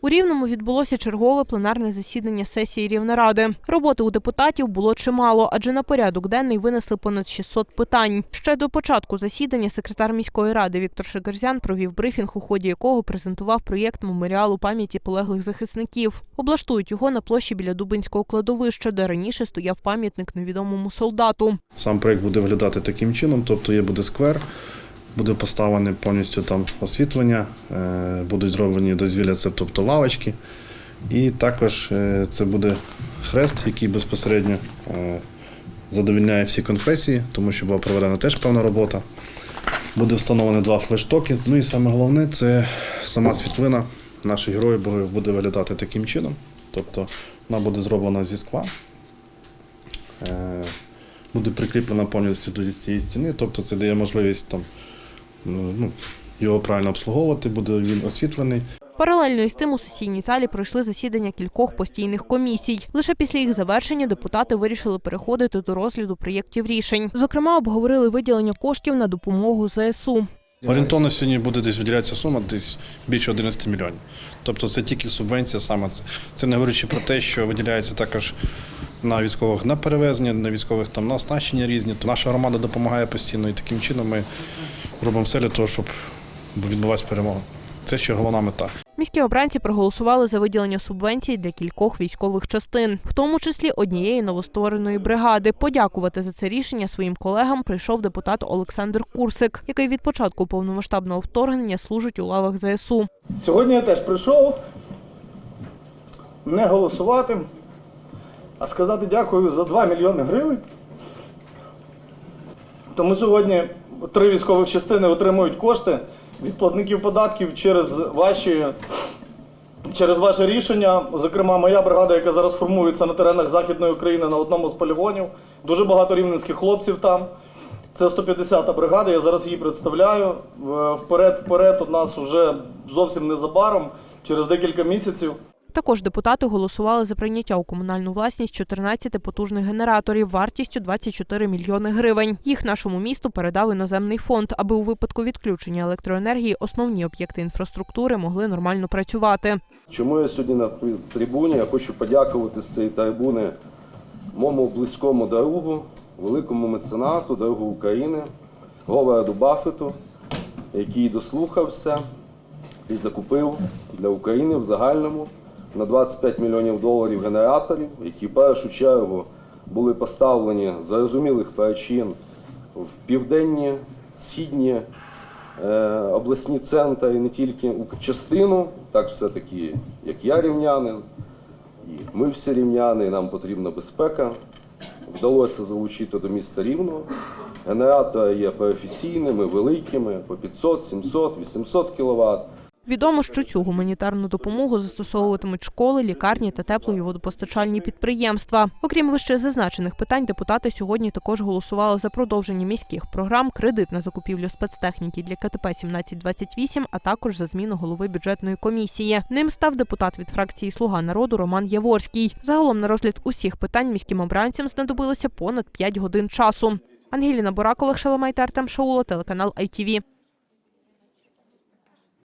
У Рівному відбулося чергове пленарне засідання сесії Рівнеради. Роботи у депутатів було чимало, адже на порядок денний винесли понад 600 питань. Ще до початку засідання секретар міської ради Віктор Шекерзян провів брифінг, у ході якого презентував проєкт меморіалу пам'яті полеглих захисників. Облаштують його на площі біля Дубинського кладовища, де раніше стояв пам'ятник невідомому солдату. Сам проект буде виглядати таким чином, тобто є буде сквер, буде поставлене повністю там освітлення, е, будуть зроблені дозвілля, це тобто лавочки. І також е, це буде хрест, який безпосередньо е, задовільняє всі конфесії, тому що була проведена теж певна робота. Буде встановлено два флештоки. Ну і саме головне це сама світлина наших героїв буде виглядати таким чином. Тобто вона буде зроблена зі скла. Буде прикріплена повністю до цієї стіни, тобто це дає можливість там, ну, ну, його правильно обслуговувати, буде він освітлений. Паралельно із тим у сесійній залі пройшли засідання кількох постійних комісій. Лише після їх завершення депутати вирішили переходити до розгляду проєктів рішень. Зокрема, обговорили виділення коштів на допомогу ЗСУ. Орієнтовно сьогодні буде десь виділятися сума десь більше 11 мільйонів. Тобто це тільки субвенція саме це. Це не говорячи про те, що виділяється також на військових на перевезення, на військових там на оснащення різні. То наша громада допомагає постійно і таким чином ми робимо все для того, щоб відбулася перемога. Це ще головна мета. Міські обранці проголосували за виділення субвенцій для кількох військових частин, в тому числі однієї новоствореної бригади. Подякувати за це рішення своїм колегам прийшов депутат Олександр Курсик, який від початку повномасштабного вторгнення служить у лавах ЗСУ. Сьогодні я теж прийшов не голосувати, а сказати дякую за 2 мільйони гривень. Тому сьогодні три військових частини отримують кошти від платників податків через ваші. Через ваше рішення, зокрема, моя бригада, яка зараз формується на теренах Західної України на одному з полігонів, дуже багато рівненських хлопців там. Це 150-та бригада, я зараз її представляю. Вперед, вперед, у нас вже зовсім незабаром, через декілька місяців. Також депутати голосували за прийняття у комунальну власність 14 потужних генераторів вартістю 24 мільйони гривень. Їх нашому місту передав іноземний фонд, аби у випадку відключення електроенергії основні об'єкти інфраструктури могли нормально працювати. Чому я сьогодні на трибуні? Я хочу подякувати з цієї трибуни моєму близькому другу, великому меценату, другу України, Говарду Баффету, який дослухався і закупив для України в загальному на 25 мільйонів доларів генераторів, які в першу чергу були поставлені з зрозумілих причин в південні, східні е, обласні центри, не тільки у частину, так все-таки, як я рівнянин, і ми всі рівняни, і нам потрібна безпека. Вдалося залучити до міста Рівного. Генератори є професійними, великими, по 500, 700, 800 кВт. Відомо, що цю гуманітарну допомогу застосовуватимуть школи, лікарні та теплові водопостачальні підприємства. Окрім вище зазначених питань, депутати сьогодні також голосували за продовження міських програм, кредит на закупівлю спецтехніки для КТП 1728, а також за зміну голови бюджетної комісії. Ним став депутат від фракції Слуга народу Роман Яворський. Загалом на розгляд усіх питань міським обранцям знадобилося понад 5 годин часу. Ангеліна Борак, Олег Артем Шаула, телеканал ITV.